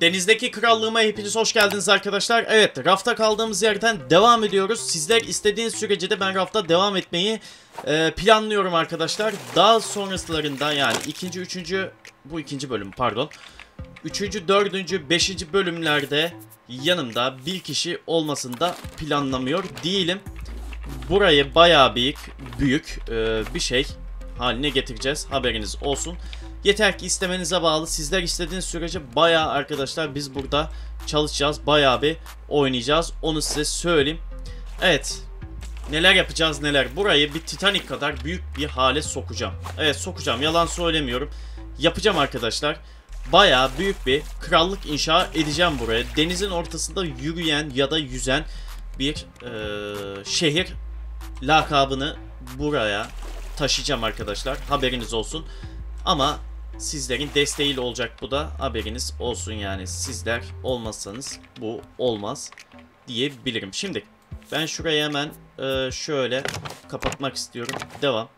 Denizdeki krallığıma hepiniz hoş geldiniz arkadaşlar. Evet rafta kaldığımız yerden devam ediyoruz. Sizler istediğiniz sürece de ben rafta devam etmeyi e, planlıyorum arkadaşlar. Daha sonraslarında yani ikinci, üçüncü, bu ikinci bölüm pardon. Üçüncü, dördüncü, beşinci bölümlerde yanımda bir kişi olmasını da planlamıyor değilim. Burayı bayağı büyük, büyük e, bir şey haline getireceğiz. Haberiniz olsun. Yeter ki istemenize bağlı. Sizler istediğiniz sürece bayağı arkadaşlar biz burada çalışacağız. Bayağı bir oynayacağız. Onu size söyleyeyim. Evet. Neler yapacağız neler. Burayı bir Titanic kadar büyük bir hale sokacağım. Evet sokacağım. Yalan söylemiyorum. Yapacağım arkadaşlar. Bayağı büyük bir krallık inşa edeceğim buraya. Denizin ortasında yürüyen ya da yüzen bir eee, şehir lakabını buraya taşıyacağım arkadaşlar. Haberiniz olsun. Ama sizlerin desteğiyle olacak bu da haberiniz olsun yani. Sizler olmazsanız bu olmaz diyebilirim. Şimdi ben şurayı hemen e, şöyle kapatmak istiyorum. Devam.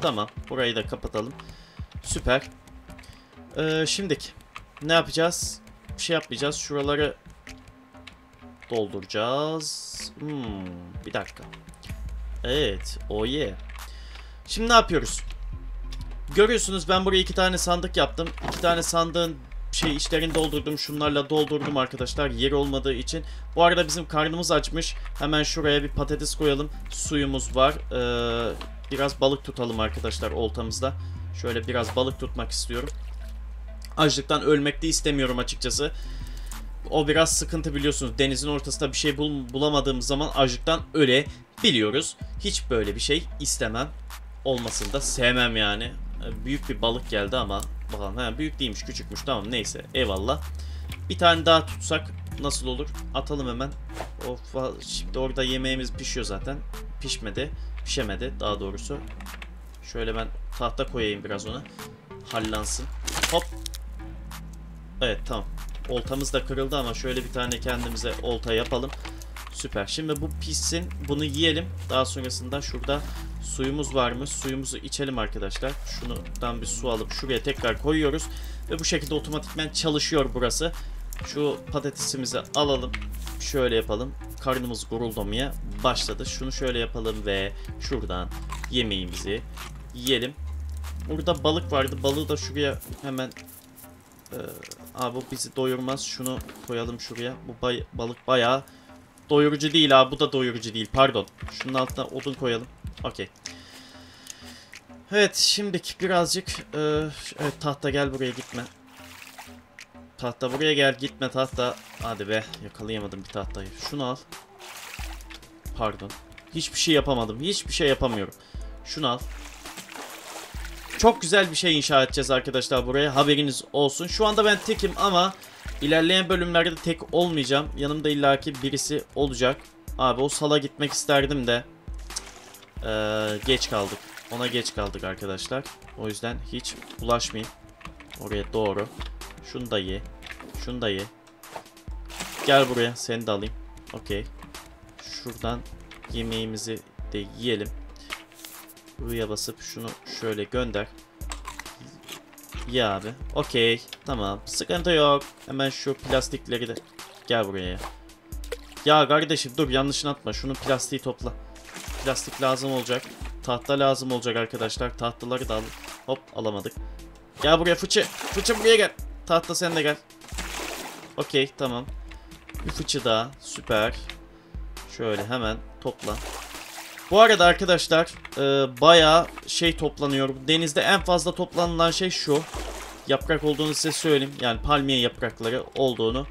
Tamam. Burayı da kapatalım. Süper. E, şimdiki ne yapacağız? Bir şey yapmayacağız. Şuraları dolduracağız. Hmm, bir dakika. Evet. Oh yeah. Şimdi ne yapıyoruz? Görüyorsunuz ben buraya iki tane sandık yaptım. İki tane sandığın şey içlerini doldurdum. Şunlarla doldurdum arkadaşlar. Yeri olmadığı için. Bu arada bizim karnımız açmış. Hemen şuraya bir patates koyalım. Suyumuz var. Ee, biraz balık tutalım arkadaşlar oltamızda. Şöyle biraz balık tutmak istiyorum. Açlıktan ölmek de istemiyorum açıkçası. O biraz sıkıntı biliyorsunuz. Denizin ortasında bir şey bul bulamadığımız zaman açlıktan ölebiliyoruz. Hiç böyle bir şey istemem. Olmasını da sevmem yani. Büyük bir balık geldi ama bakalım. Ha, büyük değilmiş küçükmüş tamam neyse eyvallah. Bir tane daha tutsak nasıl olur? Atalım hemen. Of, şimdi orada yemeğimiz pişiyor zaten. Pişmedi. Pişemedi daha doğrusu. Şöyle ben tahta koyayım biraz ona. Hallansın. Hop. Evet tamam. Oltamız da kırıldı ama şöyle bir tane kendimize olta yapalım. Süper. Şimdi bu pişsin. Bunu yiyelim. Daha sonrasında şurada suyumuz varmış. Suyumuzu içelim arkadaşlar. Şundan bir su alıp şuraya tekrar koyuyoruz. Ve bu şekilde otomatikmen çalışıyor burası. Şu patatesimizi alalım. Şöyle yapalım. Karnımız guruldamaya başladı. Şunu şöyle yapalım ve şuradan yemeğimizi yiyelim. Burada balık vardı. Balığı da şuraya hemen ee, abi bu bizi doyurmaz. Şunu koyalım şuraya. Bu bay- balık bayağı doyurucu değil abi. Bu da doyurucu değil. Pardon. Şunun altına odun koyalım. Okey. Evet şimdiki birazcık e, evet tahta gel buraya gitme. Tahta buraya gel gitme tahta. Hadi be yakalayamadım bir tahtayı. Şunu al. Pardon. Hiçbir şey yapamadım. Hiçbir şey yapamıyorum. Şunu al. Çok güzel bir şey inşa edeceğiz arkadaşlar buraya. Haberiniz olsun. Şu anda ben tekim ama ilerleyen bölümlerde tek olmayacağım. Yanımda illaki birisi olacak. Abi o sala gitmek isterdim de. Ee, geç kaldık. Ona geç kaldık arkadaşlar. O yüzden hiç ulaşmayayım. Oraya doğru. Şunu da ye. Şunu da ye. Gel buraya. Seni de alayım. Okey. Şuradan yemeğimizi de yiyelim. I'ya basıp şunu şöyle gönder. Ya abi. Okey. Tamam. Sıkıntı yok. Hemen şu plastikleri de gel buraya. Ya kardeşim dur yanlışını atma. Şunun plastiği topla. Plastik lazım olacak. Tahta lazım olacak arkadaşlar. Tahtaları da al. Hop alamadık. Gel buraya fıçı. Fıçı buraya gel. Tahta sen de gel. Okey tamam. Bir fıçı daha. Süper. Şöyle hemen topla. Bu arada arkadaşlar e, bayağı şey toplanıyor. Denizde en fazla toplanılan şey şu. Yaprak olduğunu size söyleyeyim. Yani palmiye yaprakları olduğunu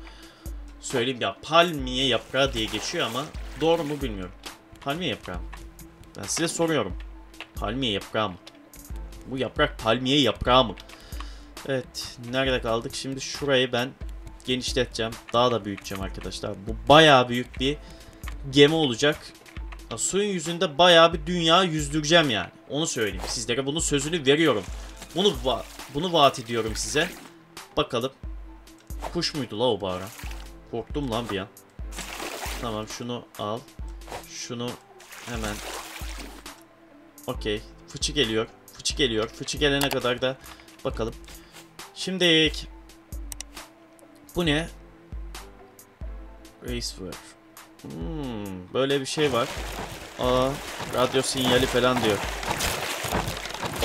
söyleyeyim. Ya palmiye yaprağı diye geçiyor ama doğru mu bilmiyorum. Palmiye yaprağı mı? Ben size soruyorum. Palmiye yaprağı mı? Bu yaprak palmiye yaprağı mı? Evet. Nerede kaldık? Şimdi şurayı ben genişleteceğim. Daha da büyüteceğim arkadaşlar. Bu bayağı büyük bir gemi olacak. Ya, suyun yüzünde bayağı bir dünya yüzdüreceğim yani. Onu söyleyeyim. Sizlere bunu sözünü veriyorum. Bunu va- bunu vaat ediyorum size. Bakalım. Kuş muydu la o bağıran? Korktum lan bir an. Tamam şunu al. Şunu hemen. Okey. Fıçı geliyor. Fıçı geliyor. Fıçı gelene kadar da bakalım. Şimdi Bu ne? Raceware. Hmm, böyle bir şey var. Aa, radyo sinyali falan diyor.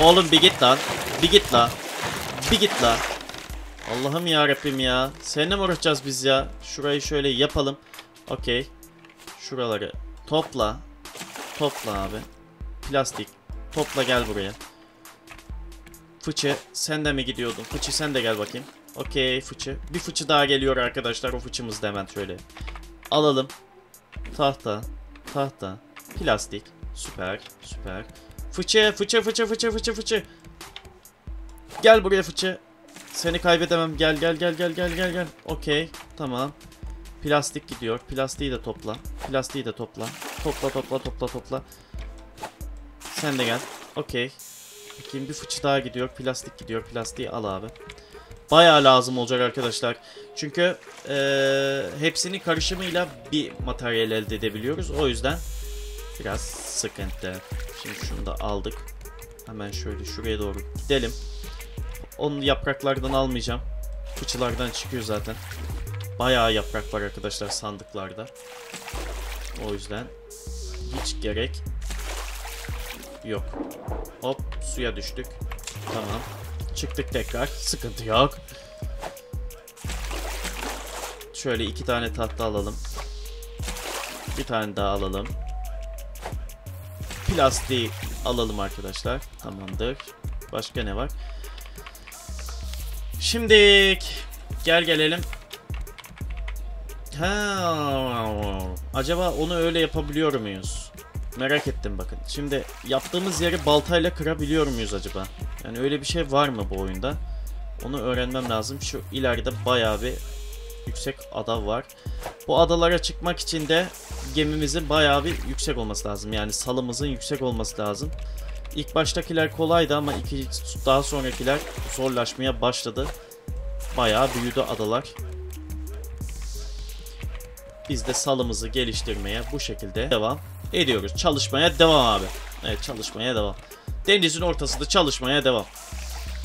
Oğlum bir git lan. Bir git la. Bir git la. Allah'ım ya Rabbim ya. Seninle mi uğraşacağız biz ya? Şurayı şöyle yapalım. Okey. Şuraları topla. Topla abi. Plastik. Topla gel buraya. Fıçı sen de mi gidiyordun? Fıçı sen de gel bakayım. Okey fıçı. Bir fıçı daha geliyor arkadaşlar. O fıçımızı da hemen şöyle alalım. Tahta. Tahta. Plastik. Süper. Süper. Fıçı. Fıçı. Fıçı. Fıçı. Fıçı. Fıçı. Gel buraya fıçı. Seni kaybedemem. Gel gel gel gel gel gel gel. Okey. Tamam. Plastik gidiyor. Plastiği de topla. Plastiği de topla. Topla topla topla topla. Sen de gel. Okey. Bakayım bir fıçı daha gidiyor. Plastik gidiyor. Plastiği al abi. Bayağı lazım olacak arkadaşlar. Çünkü eee hepsinin karışımıyla bir materyal elde edebiliyoruz. O yüzden biraz sıkıntı. Şimdi şunu da aldık. Hemen şöyle şuraya doğru gidelim. Onun yapraklardan almayacağım. Fıçılardan çıkıyor zaten. Bayağı yaprak var arkadaşlar sandıklarda. O yüzden hiç gerek yok. Hop suya düştük. Tamam. Çıktık tekrar. Sıkıntı yok. Şöyle iki tane tahta alalım. Bir tane daha alalım. Plastiği alalım arkadaşlar. Tamamdır. Başka ne var? Şimdi gel gelelim. Ha, acaba onu öyle yapabiliyor muyuz? Merak ettim bakın. Şimdi yaptığımız yeri baltayla kırabiliyor muyuz acaba? Yani öyle bir şey var mı bu oyunda? Onu öğrenmem lazım. Şu ileride bayağı bir yüksek ada var. Bu adalara çıkmak için de gemimizin bayağı bir yüksek olması lazım. Yani salımızın yüksek olması lazım. İlk baştakiler kolaydı ama iki, daha sonrakiler zorlaşmaya başladı. Bayağı büyüdü adalar. Biz de salımızı geliştirmeye bu şekilde devam ediyoruz. Çalışmaya devam abi. Evet çalışmaya devam. Denizin ortasında çalışmaya devam.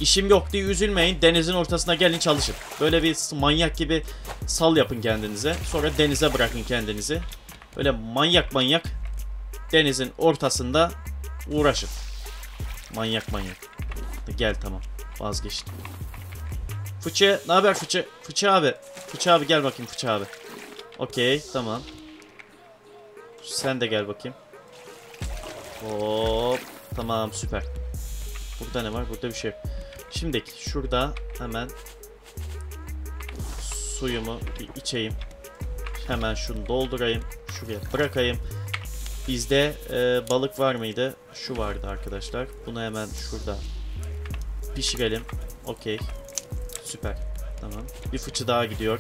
İşim yok diye üzülmeyin. Denizin ortasına gelin çalışın. Böyle bir manyak gibi sal yapın kendinize. Sonra denize bırakın kendinizi. Böyle manyak manyak denizin ortasında uğraşın. Manyak manyak. Gel tamam. Vazgeçtim. Fıçı, ne haber Fıçı? Fıçı abi. Fıçı abi gel bakayım Fıçı abi. Okey, tamam. Sen de gel bakayım. Hop. Tamam süper. Burada ne var? Burada bir şey. Şimdi şurada hemen suyumu bir içeyim. Hemen şunu doldurayım. Şuraya bırakayım. Bizde e, balık var mıydı? Şu vardı arkadaşlar. Bunu hemen şurada pişirelim. Okey. Süper. Tamam. Bir fıçı daha gidiyor.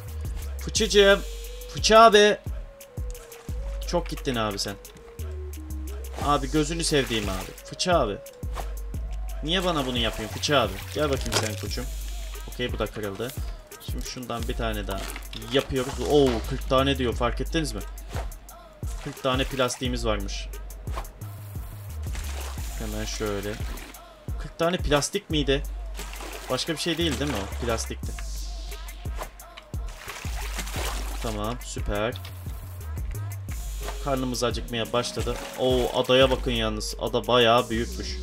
Fıçıcığım. Fıçı abi. Çok gittin abi sen. Abi gözünü sevdiğim abi. Fıçı abi. Niye bana bunu yapıyorsun Fıçı abi? Gel bakayım sen koçum. Okey bu da kırıldı. Şimdi şundan bir tane daha yapıyoruz. Oo 40 tane diyor fark ettiniz mi? 40 tane plastiğimiz varmış. Hemen şöyle. 40 tane plastik miydi? Başka bir şey değil değil mi o? Plastikti. Tamam süper. Karnımız acıkmaya başladı. Oo adaya bakın yalnız. Ada bayağı büyükmüş.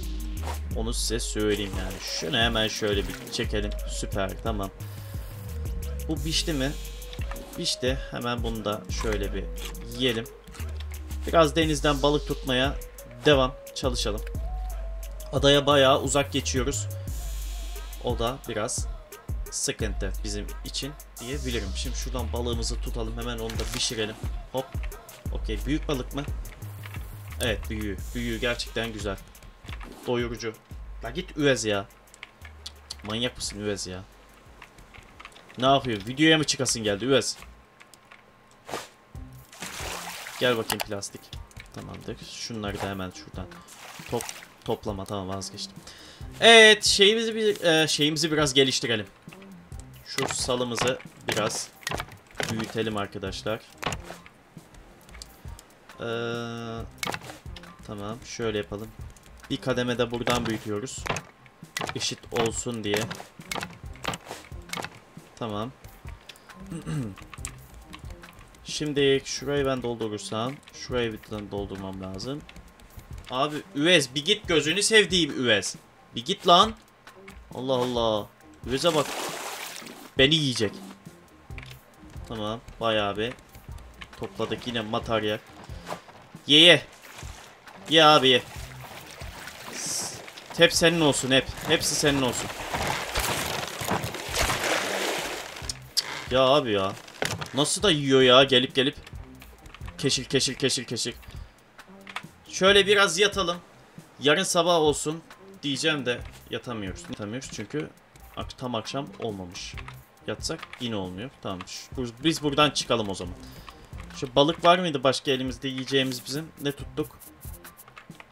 Onu size söyleyeyim yani. Şunu hemen şöyle bir çekelim. Süper tamam. Bu pişti mi? Pişti. Hemen bunu da şöyle bir yiyelim. Biraz denizden balık tutmaya devam. Çalışalım. Adaya bayağı uzak geçiyoruz. O da biraz sıkıntı bizim için diyebilirim. Şimdi şuradan balığımızı tutalım. Hemen onu da pişirelim. Hop. Okey. Büyük balık mı? Evet büyüğü. Büyüğü gerçekten güzel. Doyurucu. La git üvez ya. Manyak mısın üvez ya? Ne yapıyor? Videoya mı çıkasın geldi üvez? Gel bakayım plastik. Tamamdır. Şunları da hemen şuradan top toplama tamam vazgeçtim. Evet şeyimizi bir e, şeyimizi biraz geliştirelim. Şu salımızı biraz büyütelim arkadaşlar. Ee, tamam şöyle yapalım. Bir kademe de buradan büyütüyoruz. Eşit olsun diye. Tamam. Şimdi şurayı ben doldurursam şurayı bir doldurmam lazım. Abi üvez bir git gözünü sevdiğim üvez. Bir git lan. Allah Allah. Üveze bak. Beni yiyecek. Tamam bayağı bir topladık yine materyal. Ye ye. Ye abi ye. Hep senin olsun hep. Hepsi senin olsun. Ya abi ya. Nasıl da yiyor ya gelip gelip. Keşil keşil keşil keşil. Şöyle biraz yatalım. Yarın sabah olsun diyeceğim de yatamıyoruz. Yatamıyoruz çünkü tam akşam olmamış. Yatsak yine olmuyor. Tamam. Biz buradan çıkalım o zaman. Şu balık var mıydı başka elimizde yiyeceğimiz bizim? Ne tuttuk?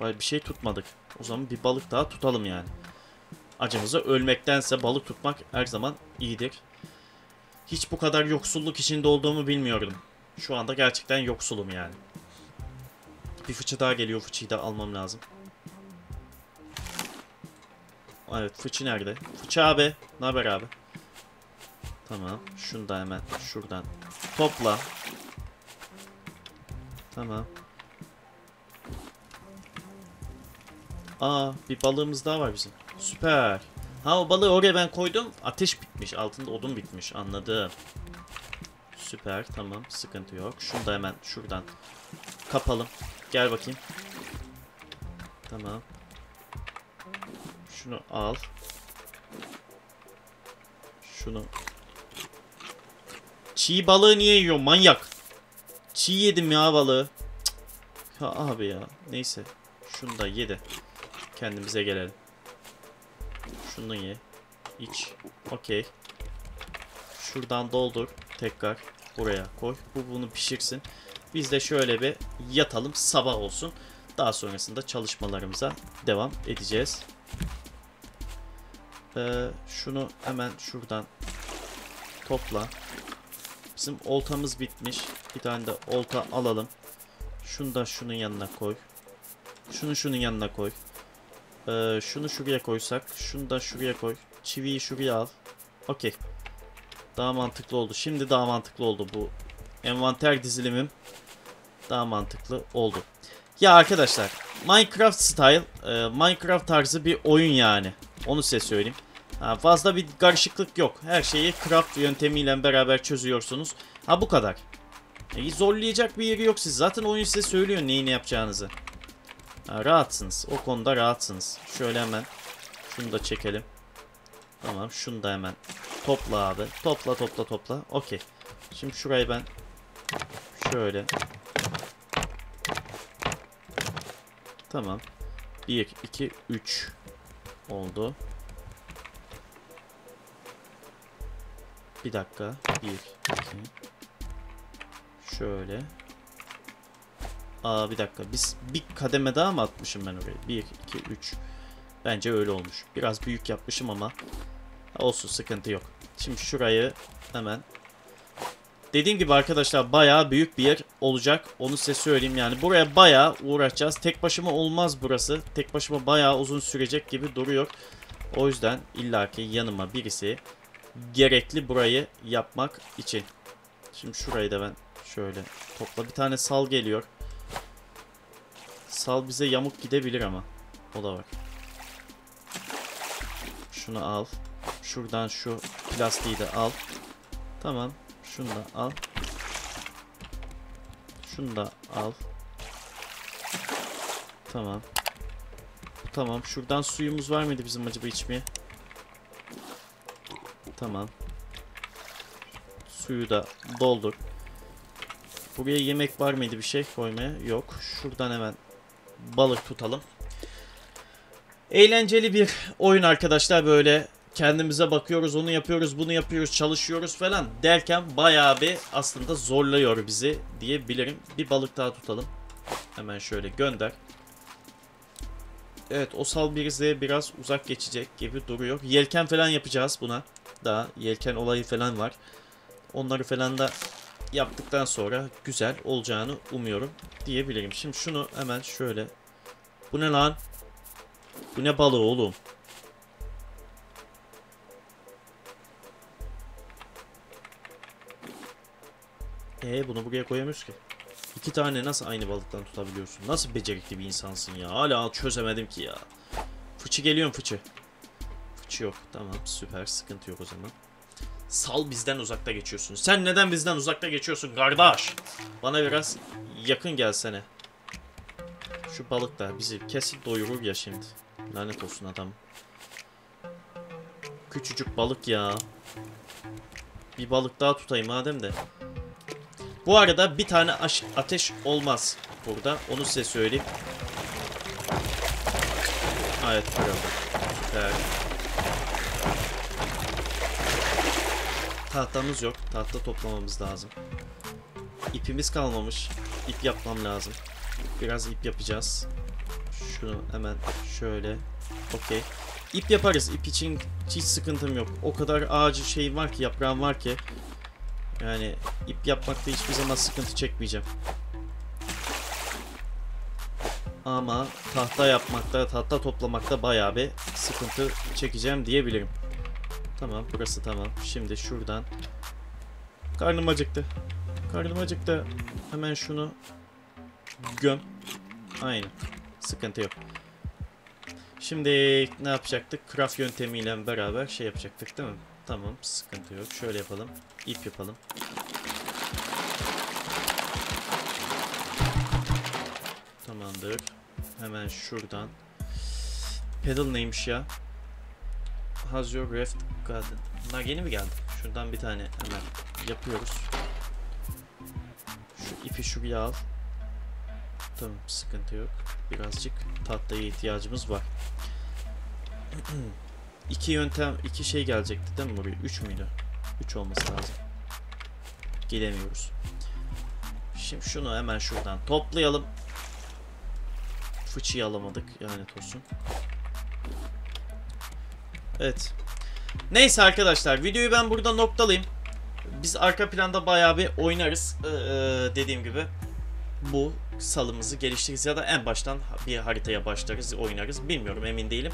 Vay bir şey tutmadık. O zaman bir balık daha tutalım yani. Acımıza ölmektense balık tutmak her zaman iyidir. Hiç bu kadar yoksulluk içinde olduğumu bilmiyordum. Şu anda gerçekten yoksulum yani. Bir fıçı daha geliyor. Fıçıyı da almam lazım. Evet fıçı nerede? Fıçı abi. Ne haber abi? Tamam. Şunu da hemen şuradan topla. Tamam. Aa bir balığımız daha var bizim. Süper. Ha o balığı oraya ben koydum. Ateş bitmiş. Altında odun bitmiş. Anladım. Süper. Tamam. Sıkıntı yok. Şunu da hemen şuradan kapalım. Gel bakayım. Tamam. Şunu al. Şunu. Çiğ balığı niye yiyor manyak? Çiğ yedim ya balığı. Cık. Abi ya. Neyse. Şunu da yedi. Kendimize gelelim. Şunu ye. İç. Okey. Şuradan doldur. Tekrar buraya koy. Bu bunu pişirsin. Biz de şöyle bir yatalım. Sabah olsun. Daha sonrasında çalışmalarımıza devam edeceğiz. Ee, şunu hemen şuradan topla. Bizim oltamız bitmiş. Bir tane de olta alalım. Şunu da şunun yanına koy. Şunu şunun yanına koy. Ee, şunu şuraya koysak. Şunu da şuraya koy. Çiviyi şuraya al. Okey. Daha mantıklı oldu. Şimdi daha mantıklı oldu bu. Envanter dizilimim daha mantıklı oldu. Ya arkadaşlar Minecraft style, e, Minecraft tarzı bir oyun yani. Onu size söyleyeyim. Ha, fazla bir karışıklık yok. Her şeyi craft yöntemiyle beraber çözüyorsunuz. Ha bu kadar. E, zorlayacak bir yeri yok siz. Zaten oyun size söylüyor neyi ne yapacağınızı. Ha, rahatsınız. O konuda rahatsınız. Şöyle hemen şunu da çekelim. Tamam şunu da hemen topla abi. Topla topla topla. Okey. Şimdi şurayı ben şöyle Tamam. 1, 2, 3 oldu. Bir dakika. 1, 2 Şöyle. Aa bir dakika. Biz bir kademe daha mı atmışım ben oraya? 1, 2, 3 Bence öyle olmuş. Biraz büyük yapmışım ama olsun sıkıntı yok. Şimdi şurayı hemen Dediğim gibi arkadaşlar bayağı büyük bir yer olacak. Onu size söyleyeyim yani. Buraya bayağı uğraşacağız. Tek başıma olmaz burası. Tek başıma bayağı uzun sürecek gibi duruyor. O yüzden illaki yanıma birisi gerekli burayı yapmak için. Şimdi şurayı da ben şöyle topla. Bir tane sal geliyor. Sal bize yamuk gidebilir ama. O da var. Şunu al. Şuradan şu plastiği de al. Tamam. Şunu da al. Şunu da al. Tamam. Tamam. Şuradan suyumuz var mıydı bizim acaba içmeye? Tamam. Suyu da doldur. Buraya yemek var mıydı bir şey koymaya? Yok. Şuradan hemen balık tutalım. Eğlenceli bir oyun arkadaşlar böyle kendimize bakıyoruz, onu yapıyoruz, bunu yapıyoruz, çalışıyoruz falan derken bayağı bir aslında zorluyor bizi diyebilirim. Bir balık daha tutalım. Hemen şöyle gönder. Evet o sal bize biraz uzak geçecek gibi duruyor. Yelken falan yapacağız buna. Daha yelken olayı falan var. Onları falan da yaptıktan sonra güzel olacağını umuyorum diyebilirim. Şimdi şunu hemen şöyle. Bu ne lan? Bu ne balığı oğlum? E bunu buraya koyamıyoruz ki. İki tane nasıl aynı balıktan tutabiliyorsun? Nasıl becerikli bir insansın ya? Hala çözemedim ki ya. Fıçı geliyorum fıçı. Fıçı yok. Tamam süper sıkıntı yok o zaman. Sal bizden uzakta geçiyorsun. Sen neden bizden uzakta geçiyorsun kardeş? Bana biraz yakın gelsene. Şu balık da bizi kesin doyurur ya şimdi. Lanet olsun adam. Küçücük balık ya. Bir balık daha tutayım madem de. Bu arada bir tane ateş olmaz burada. Onu size söyleyeyim. Evet kırıldı. Evet. Tahtamız yok. Tahta toplamamız lazım. İpimiz kalmamış. İp yapmam lazım. Biraz ip yapacağız. Şunu hemen şöyle. Okey. İp yaparız. İp için hiç sıkıntım yok. O kadar ağacı şey var ki, yaprağım var ki. Yani ip yapmakta hiçbir zaman sıkıntı çekmeyeceğim. Ama tahta yapmakta, tahta toplamakta bayağı bir sıkıntı çekeceğim diyebilirim. Tamam, burası tamam. Şimdi şuradan. Karnım acıktı. Karnım acıktı. Hemen şunu göm. Aynen. Sıkıntı yok. Şimdi ne yapacaktık? Craft yöntemiyle beraber şey yapacaktık değil mi? Tamam, sıkıntı yok. Şöyle yapalım. İp yapalım. Tamamdır. Hemen şuradan. Pedal neymiş ya? Has your raft garden. Bunlar yeni mi geldi? Şuradan bir tane hemen yapıyoruz. Şu ipi şuraya al. Tamam sıkıntı yok. Birazcık tahtaya ihtiyacımız var. iki yöntem, iki şey gelecekti değil mi buraya? Üç müydü? Üç olması lazım. Gelemiyoruz. Şimdi şunu hemen şuradan toplayalım. Fıçıyı alamadık yani tosun. Evet. Neyse arkadaşlar videoyu ben burada noktalayayım. Biz arka planda bayağı bir oynarız. Ee, dediğim gibi bu salımızı geliştiririz ya da en baştan bir haritaya başlarız, oynarız. Bilmiyorum emin değilim.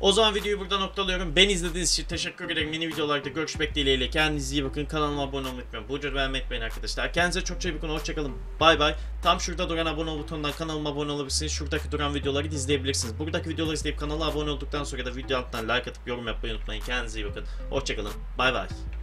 O zaman videoyu burada noktalıyorum. Ben izlediğiniz için teşekkür ederim. Yeni videolarda görüşmek dileğiyle. Kendinize iyi bakın. Kanalıma abone olmayı unutmayın. Bu videoyu beğenmeyi unutmayın arkadaşlar. Kendinize çok iyi bakın. Hoşçakalın. Bay bay. Tam şurada duran abone ol butonundan kanalıma abone olabilirsiniz. Şuradaki duran videoları da izleyebilirsiniz. Buradaki videoları izleyip kanala abone olduktan sonra da video altından like atıp yorum yapmayı unutmayın. Kendinize iyi bakın. Hoşçakalın. Bay bay.